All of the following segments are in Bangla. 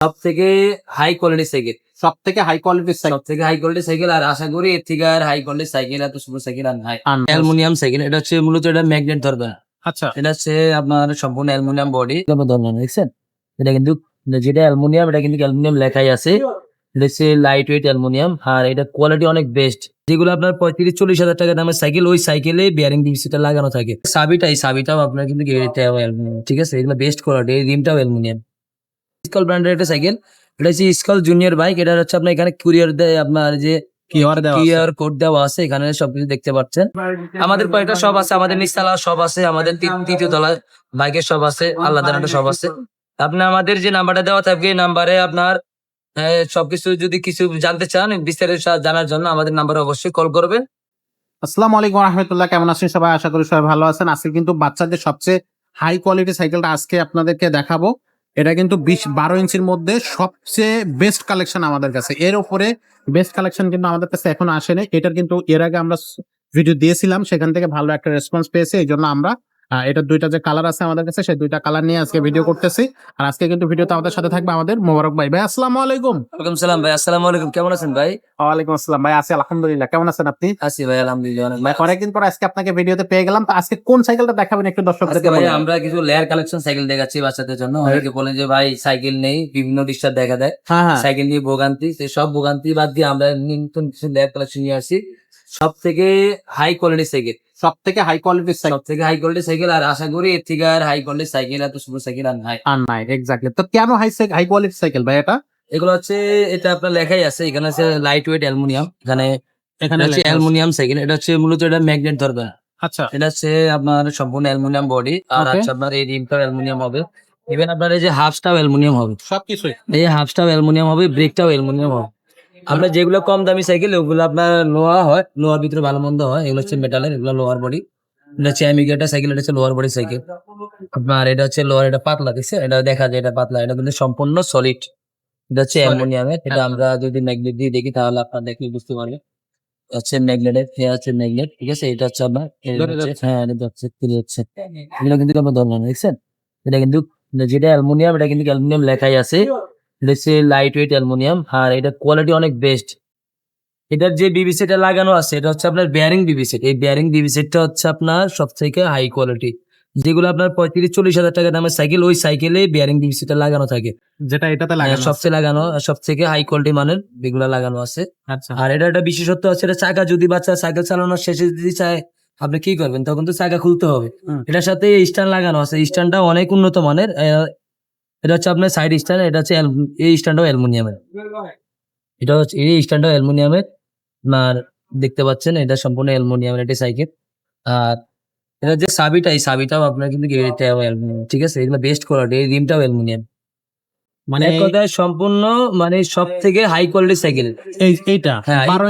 সব থেকে হাই কোয়ালিটি সাইকেল সব থেকে হাই কোয়ালিটির সাইকেল সব থেকে হাই কোয়ালিটি সাইকেল আর আশা করি এর থেকে আর হাই কোয়ালিটি সাইকেল এত সুন্দর সাইকেল আর নাই। অ্যালুমিনিয়াম সাইকেল এটা হচ্ছে মূলত এটা ম্যাগনেট ধরবে। আচ্ছা। এটা হচ্ছে আপনার সম্পূর্ণ অ্যালুমিনিয়াম বডি ধরবে দেখছেন? এটা কিন্তু যেটা অ্যালুমিনিয়াম এটা কিন্তু অ্যালুমিনিয়াম লেখাই আছে। এটা হচ্ছে লাইট ওয়েট অ্যালুমিনিয়াম আর এটা কোয়ালিটি অনেক বেস্ট যেগুলো আপনার পঁয়ত্রিশ চল্লিশ হাজার টাকা দামের সাইকেল ওই সাইকেলে বিয়ারিং ডিভিসিটা লাগানো থাকে। সাবিটা এই সাবিটাও আপনার কিন্তু ঠিক আছে? এগুলো বেস্ট কোয়ালিটি এই রিমটাও অ্যালুমিনিয়াম। স্কল ব্র্যান্ডের একটা সাইকেল। এটা হচ্ছে স্কল জুনিয়র বাইক এটা হচ্ছে আপনার এখানে কুরিয়ার দেয় আপনার যে। কিউআর কোড দেওয়া আছে এখানে সবকিছু দেখতে পাচ্ছেন। আমাদের কয়েকটা সব আছে? আমাদের নিচতলা সব আছে আমাদের তৃতীয় তলায় বাইকের সব আছে আল্লাহ একটা সব আছে। আপনি আমাদের যে নাম্বারটা দেওয়া থাকবে এই নাম্বারে আপনার সবকিছু যদি কিছু জানতে চান বিস্তারিত জানার জন্য আমাদের নাম্বারে অবশ্যই কল করবেন। আসসালামু আলাইকুম রহমতুল্লাহ। কেমন আছেন সবাই? আশা করি সবাই ভালো আছেন। আজকে কিন্তু বাচ্চাদের সবচেয়ে হাই কোয়ালিটি সাইকেলটা আজকে আপনাদেরকে দেখাবো। এটা কিন্তু বিশ বারো ইঞ্চির মধ্যে সবচেয়ে বেস্ট কালেকশন আমাদের কাছে। এর উপরে বেস্ট কালেকশন কিন্তু আমাদের কাছে এখনও আসেনি। এটার কিন্তু এর আগে আমরা ভিডিও দিয়েছিলাম, সেখান থেকে ভালো একটা রেসপন্স পেয়েছে। এই জন্য আমরা এটার দুইটা যে কালার আছে আমাদের কাছে সেই দুইটা কালার নিয়ে আজকে ভিডিও করতেছি। আর আজকে কিন্তু ভিডিওতে আমাদের সাথে থাকবে আমাদের মোবারক ভাই। ভাই আসসালামু আলাইকুম। ওয়ালাইকুম সালাম ভাই আসসালামু আলাইকুম। কেমন আছেন ভাই? ওয়ালাইকুম আসসালাম। ভাই আছি আলহামদুলিল্লাহ। কেমন আছেন আপনি? আছি ভাই আলহামদুলিল্লাহ অনেক ভাই অনেকদিন পর আজকে আপনাকে ভিডিওতে পেয়ে গেলাম। তো আজকে কোন সাইকেলটা দেখাবেন একটু দর্শকদেরকে ভাই আমরা কিছু লেয়ার কালেকশন সাইকেল দেখাচ্ছি বাচ্চাদের জন্য। অনেকে বলেন যে ভাই সাইকেল নেই বিভিন্ন ডিস্টার্ব দেখা দেয়। হ্যাঁ হ্যাঁ। সাইকেল নিয়ে ভোগান্তি সেই সব ভোগান্তি বাদ দিয়ে আমরা নতুন কিছু লেয়ার কালেকশন নিয়ে আসি সব থেকে হাই কোয়ালিটি সাইকেল সব থেকে হাই কোয়ালিটির সাইকেল সব থেকে হাই কোয়ালিটি সাইকেল আর আশা করি এর থেকে আর হাই কোয়ালিটি সাইকেল এত সুন্দর সাইকেল আর নাই। আর নাই এক্স্যাক্টলি তো কেন হাই হাই কোয়ালিটির সাইকেল ভাই এটা? এগুলো হচ্ছে এটা আপনার লেখাই আছে এখানে আছে লাইট ওয়েট অ্যালুমিনিয়াম এখানে এখানে হচ্ছে অ্যালুমিনিয়াম সাইকেল এটা হচ্ছে মূলত এটা ম্যাগনেট ধরবে না। আচ্ছা। এটা হচ্ছে আপনার সম্পূর্ণ অ্যালুমিনিয়াম বডি আর. হচ্ছে আপনার এই রিমটাও অ্যালুমিনিয়াম হবে। ইভেন আপনার এই যে হাফটাও অ্যালুমিনিয়াম হবে। সবকিছুই। এই হাফটাও অ্যালুমিনিয়াম হবে ব্রেকটাও অ্যালুমিনিয়াম হবে। আমরা যেগুলো কম দামি সাইকেল ওগুলো আপনার লোহা হয় লোহার ভিতরে ভালো মন্দ হয়। এগুলো হচ্ছে মেটালের এগুলো লোহার বডি এটা হচ্ছে অ্যামিগেটা সাইকেল এটা হচ্ছে লোহার বডি সাইকেল। আপনার এটা হচ্ছে লোহার এটা পাতলা দেখছে এটা দেখা যায় এটা পাতলা এটা কিন্তু সম্পূর্ণ সলিড এটা হচ্ছে Solid. অ্যালুমিনিয়ামের এটা হ্যাঁ। আমরা যদি ম্যাগনেট দিয়ে দেখি তাহলে আপনার দেখলে বুঝতে পারবে হচ্ছে ম্যাগনেটের এ হচ্ছে ম্যাগনেট ঠিক আছে? এটা হচ্ছে আপনার হচ্ছে-। হ্যাঁ এটা হচ্ছে ফিরে যাচ্ছে এগুলো কিন্তু কোনো ধরনের না, দেখছেন? এটা কিন্তু যেটা অ্যালুমিনিয়াম এটা কিন্তু অ্যালুমিনিয়াম লেখাই আছে। এটা হচ্ছে লাইট ওয়েট অ্যালুমিনিয়াম আর এটা কোয়ালিটি অনেক বেস্ট এটার যে বিবি সেটটা লাগানো আছে এটা হচ্ছে আপনার বেয়ারিং বিবি সেট এই বেয়ারিং বিবি সেটটা হচ্ছে আপনার সব থেকে হাই কোয়ালিটি যেগুলো আপনার পঁয়ত্রিশ চল্লিশ হাজার টাকা দামের সাইকেল ওই সাইকেলে বেয়ারিং সেটটা লাগানো থাকে। যেটা এটাতে লাগানো সবচেয়ে লাগানো সব থেকে হাই কোয়ালিটি মানের এগুলো লাগানো আছে। আচ্ছা। আর এটা একটা বিশেষত্ব আছে এটা চাকা যদি বাচ্চা সাইকেল চালানোর শেষে যদি চায় আপনি কি করবেন? তখন তো চাকা খুলতে হবে। এটার সাথে স্ট্যান্ড লাগানো আছে। স্ট্যান্ডটা অনেক উন্নত মানের। এটা হচ্ছে আপনার সাইড স্ট্যান্ড এটা হচ্ছে এই স্ট্যান্ডও অ্যালুমিনিয়ামের। এটা হচ্ছে এই স্ট্যান্ডও অ্যালুমিনিয়ামের। আর দেখতে পাচ্ছেন এটা সম্পূর্ণ অ্যালুমিনিয়ামের একটি সাইকেল। আর এটা যে সাবিটা এই সাবিটাও আপনার কিন্তু ঠিক আছে? এগুলো বেস্ট কোয়ালিটি এই রিমটাও অ্যালুমিনিয়াম। মানে এক কথায় সম্পূর্ণ মানে সব থেকে হাই কোয়ালিটি সাইকেল এইটা হ্যাঁ বারো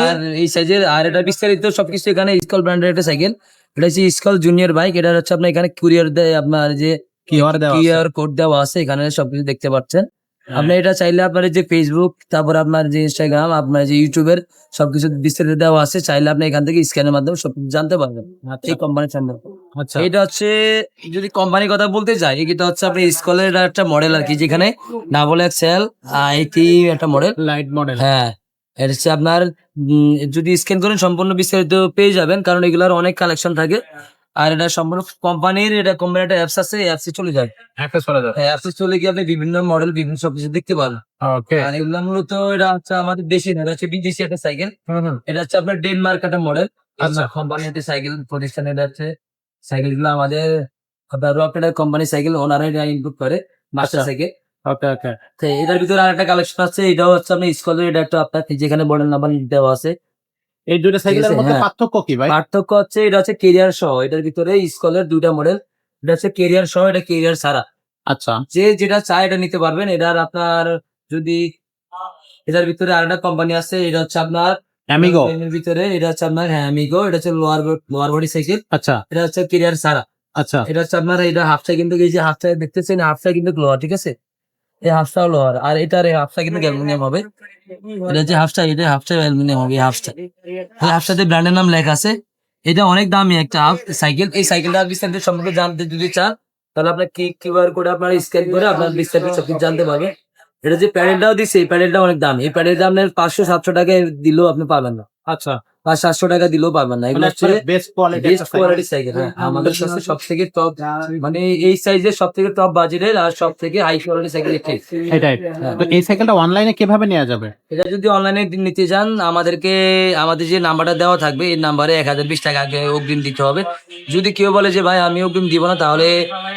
আর এই সাইজের আর এটা বিস্তারিত সবকিছু এখানে স্কল ব্র্যান্ডের একটা সাইকেল। এটা হচ্ছে স্কল জুনিয়র বাইক এটা হচ্ছে আপনার এখানে কুরিয়ার দেয় আপনার যে কিওয়ার দেওয়া। কিউআর কোড দেওয়া আছে এখানে সবকিছু দেখতে পাচ্ছেন। হ্যাঁ। আপনি এটা চাইলে আপনার যে ফেসবুক তারপর আপনার যে ইনস্টাগ্রাম আপনার যে ইউটিউবের সবকিছু বিস্তারিত দেওয়া আছে চাইলে আপনি এখান থেকে স্ক্যানের মাধ্যমে সব জানতে পারবেন। আচ্ছা। এই কোম্পানির সম্বন্ধে আচ্ছা। এটা হচ্ছে যদি কোম্পানির কথা বলতে যাই এটা হচ্ছে আপনি স্কলের একটা মডেল আর কি যেখানে ডাবল এক্সেল এইটি একটা মডেল লাইট মডেল হ্যাঁ। এটা হচ্ছে আপনার যদি স্ক্যান করেন সম্পূর্ণ বিস্তারিত পেয়ে যাবেন কারণ এগুলার অনেক কালেকশন থাকে। আর এটা সম্পূর্ণ কোম্পানির এটা কোম্পানির একটা অ্যাপস আছে অ্যাপসে চলে যায়। একটা চলে যাবে অ্যাপসে চলে গিয়ে আপনি বিভিন্ন মডেল বিভিন্ন সব কিছু দেখতে পাবেন। ওকে আর এগুলো মূলত এটা হচ্ছে আমাদের দেশি না এটা হচ্ছে বিদেশি একটা সাইকেল এটা হচ্ছে আপনার ডেনমার্ক একটা মডেল আচ্ছা। কোম্পানি একটা সাইকেল প্রতিষ্ঠান এটা হচ্ছে। সাইকেলগুলো আমাদের আপনার রকেটের কোম্পানি সাইকেল ওনারাই ইনপুট করে মাস্টার। সাইকেল ওকে ওকে তো এটার ভিতরে আর একটা কালেকশন আছে এটাও হচ্ছে আপনার স্কলের এটা একটা আপনার যেখানে মডেল নাম্বার দেওয়া আছে এই দুইটা সাইকেলের মধ্যে হ্যাঁ। পার্থক্য কি ভাই? পার্থক্য হচ্ছে এটা হচ্ছে কেরিয়ার সহ এটার ভিতরে স্কলের দুইটা মডেল এটা হচ্ছে কেরিয়ার সহ এটা কেরিয়ার ছাড়া। আচ্ছা। যে যেটা চায় এটা নিতে পারবেন এটার আপনার যদি এটার ভিতরে আরেকটা কোম্পানি আছে এটা হচ্ছে আপনার অ্যামিগো এর ভিতরে এটা হচ্ছে আপনার হ্যাঁ অ্যামিগো এটা হচ্ছে লোয়ার লোয়ার বডি সাইকেল আচ্ছা। এটা হচ্ছে কেরিয়ার ছাড়া। আচ্ছা। এটা হচ্ছে আপনার এটা হাফটা কিন্তু এই যে হাফ হাফটা দেখতেছেন হাফটা কিন্তু লোয়ার ঠিক আছে? এই হাফটাও লোহার আর আর এটার এই হাফটা কিন্তু অ্যালুমিনিয়াম হবে। এটা হচ্ছে হাফটা এটা হাফটা অ্যালুমিনিয়াম হবে এই হাফটা এই ব্র্যান্ডের নাম লেখা আছে। এটা অনেক দামি একটা হাফ সাইকেল। এই সাইকেলটা বিস্তারিত সম্পর্কে জানতে যদি চান তাহলে আপনার কি কিউআর কোড আপনার স্ক্যান করে আপনার বিস্তারিত সবকিছু জানতে পারবেন। এটা যে প্যাডেলটাও দিচ্ছে এই প্যাডেলটা অনেক দাম। এই প্যাডেলটা আপনার পাঁচশো সাতশো টাকায় দিলেও আপনি পাবেন না। আচ্ছা পাঁচ সাতশো টাকা দিলেও পাবেন না। এগুলো হচ্ছে বেস্ট কোয়ালিটি সাইকেল হ্যাঁ। আমাদের কাছে সব থেকে টপ মানে এই সাইজের সব থেকে টপ বাজেটের আর সব থেকে হাই কোয়ালিটি সাইকেল এটাই এটাই। হ্যাঁ। তো এই সাইকেলটা অনলাইনে কীভাবে নেওয়া যাবে? এটা যদি অনলাইনে নিতে চান আমাদেরকে আমাদের যে নাম্বারটা দেওয়া থাকবে এই নাম্বারে এক হাজার বিশ টাকা আগে অগ্রিম দিতে হবে। যদি কেউ বলে যে ভাই আমি অগ্রিম দিব না তাহলে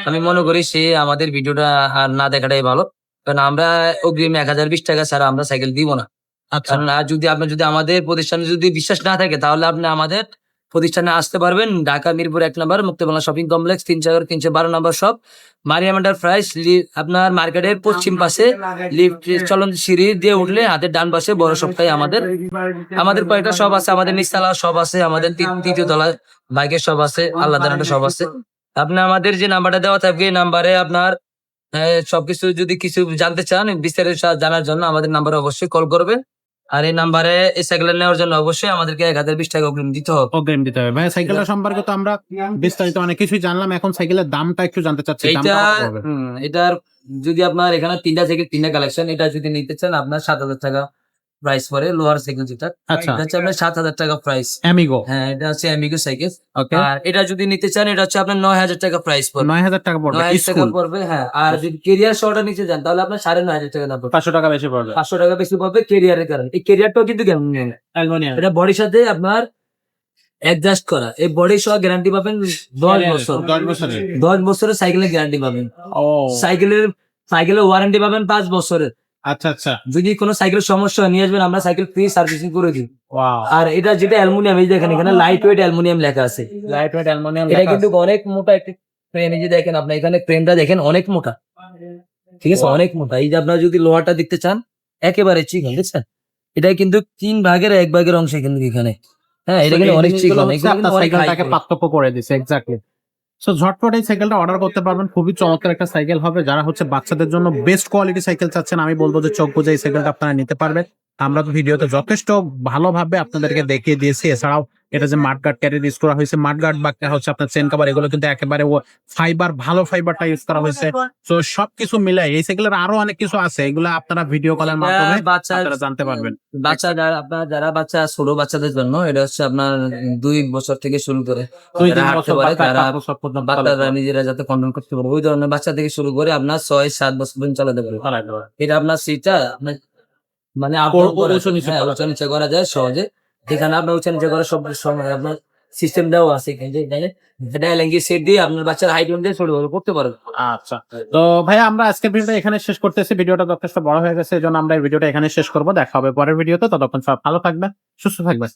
আমি মনে করি সে আমাদের ভিডিওটা আর না দেখাটাই ভালো। কারণ আমরা অগ্রিম এক হাজার বিশ টাকা ছাড়া আমরা সাইকেল দিব না। কারণ আর যদি আপনার যদি আমাদের প্রতিষ্ঠানে যদি বিশ্বাস না থাকে তাহলে আপনি আমাদের প্রতিষ্ঠানে আসতে পারবেন। ঢাকা মিরপুর এক নম্বর মুক্তবাংলা শপিং কমপ্লেক্স তিনশো এগারো তিনশো বারো number shop Mariam enter price আপনার মার্কেটের পশ্চিম পাশে লিফট চলন সিঁড়ি দিয়ে উঠলে হাতের ডান পাশে বড় সপ্তাহে আমাদের। আমাদের কয়েকটা শপ আছে? আমাদের নিচতলা শপ আছে আমাদের তিন- তৃতীয় তলায় বাইকের শপ আছে আল্লাহ শপ আছে। আপনি আমাদের যে নাম্বারটা দেওয়া থাকবে এই নাম্বারে আপনার সবকিছু যদি কিছু জানতে চান বিস্তারিত জানার জন্য আমাদের নাম্বারে অবশ্যই কল করবেন। আর এই নাম্বারে এই সাইকেল নেওয়ার জন্য অবশ্যই আমাদেরকে এক হাজার বিশ টাকা অগ্রিম দিতে হবে। অগ্রিম দিতে হবে। ভাই সাইকেল সম্পর্কে তো আমরা বিস্তারিত অনেক কিছুই জানলাম। এখন সাইকেলের দামটা একটু জানতে চাচ্ছি এটা এটার যদি আপনার এখানে তিনটা থেকে তিনটা কালেকশন এটা যদি নিতে চান আপনার সাত হাজার টাকা। প্রাইস পরে লোয়ার সাইকেল যেটা আচ্ছা। এটা হচ্ছে আপনার সাত হাজার টাকা প্রাইস অ্যামিগো হ্যাঁ এটা হচ্ছে অ্যামিগো সাইকেল ওকে আর এটা যদি নিতে চান এটা হচ্ছে আপনার নয় হাজার টাকা প্রাইস পড়বে। নয় হাজার টাকা পড়বে। নয় হাজার টাকা স্কুল পড়বে হ্যাঁ। আর যদি কেরিয়ার শোটা নিতে চান তাহলে আপনার সাড়ে নয় হাজার টাকা দাম পড়বে। পাঁচশো টাকা বেশি পড়বে। পাঁচশো টাকা বেশি পড়বে কেরিয়ারের কারণে। এই কেরিয়ারটাও কিন্তু অ্যালমোনিয়াম। এটা বডির সাথে আপনার অ্যাডজাস্ট করা। এই বডি সহ গ্যারান্টি পাবেন দশ বছর। দশ বছরের। সাইকেলের গ্যারান্টি পাবেন। ও। সাইকেলের সাইকেলের ওয়ারেন্টি পাবেন পাঁচ বছরের। আচ্ছা আচ্ছা। যদি কোনো সাইকেলের সমস্যা নিয়ে আসবেন আমরা সাইকেল ফ্রি সার্ভিসিং করে দিই। আর এটা যেটা অ্যালুমিনিয়াম এই দেখেন এখানে লাইট ওয়েট অ্যালুমিনিয়াম লেখা আছে। লাইট ওয়েট অ্যালমোনিয়াম এটা কিন্তু অনেক মোটা একটি ফ্রেম এই যে দেখেন আপনি এখানে ফ্রেমটা দেখেন অনেক মোটা। ঠিক আছে অনেক মোটা। এই যে আপনারা যদি লোহাটা দেখতে চান একেবারে চিকন দেখছেন? এটা কিন্তু তিন ভাগের এক ভাগের অংশ কিন্তু এখানে। হ্যাঁ এটা কিন্তু অনেক চিকন পার্থক্য করে দিছে এক্স্যাক্টলি সো ঝটপট এই সাইকেলটা অর্ডার করতে পারবেন। খুবই চমৎকার একটা সাইকেল হবে। যারা হচ্ছে বাচ্চাদের জন্য বেস্ট কোয়ালিটি সাইকেল চাচ্ছেন, আমি বলব যে চোখ বুঝে এই সাইকেলটা আপনারা নিতে পারবেন। আমরা তো ভিডিওতে যথেষ্ট ভালোভাবে আপনাদেরকে দেখিয়ে দিয়েছি। এছাড়াও এটা যে মাঠগার্ড ক্যারি ইউজ করা হয়েছে মাঠগার্ড বা হচ্ছে আপনার চেন কাভার এগুলো কিন্তু একেবারে ফাইবার ভালো ফাইবারটা ইউজ করা হয়েছে। তো সবকিছু মিলাই এই সাইকেলের আরও অনেক কিছু আছে এগুলো আপনারা ভিডিও কলের মাধ্যমে আপনারা জানতে পারবেন। বাচ্চা যারা আপনার যারা বাচ্চা ছোট বাচ্চাদের জন্য এটা হচ্ছে আপনার দুই বছর থেকে শুরু করে। দুই হাঁটতে পারে, যারা বাচ্চারা নিজেরা যাতে কন্ট্রোল করতে পারে ওই ধরনের বাচ্চা থেকে শুরু করে আপনার ছয় সাত বছর পর্যন্ত চালাতে পারে এটা আপনার সিটটা মানে আপনার হ্যাঁ, করা উঁচু নিচু করা যায় সহজে। যেখানে আপনার উঁচু যে করার সব আপনার সিস্টেম দেওয়া আছে যে এখানে সেট দিয়ে আপনার বাচ্চার হাইট অনুযায়ী ছোট বড় করতে পারবে। আচ্ছা। তো ভাইয়া, আমরা আজকের ভিডিওটা এখানে শেষ করতেছি। ভিডিওটা যথেষ্ট বড় হয়ে গেছে এই জন্য আমরা এই ভিডিওটা এখানে শেষ করব। দেখা হবে পরের ভিডিওতে। ততক্ষণ সব ভালো থাকবে সুস্থ থাকবেন।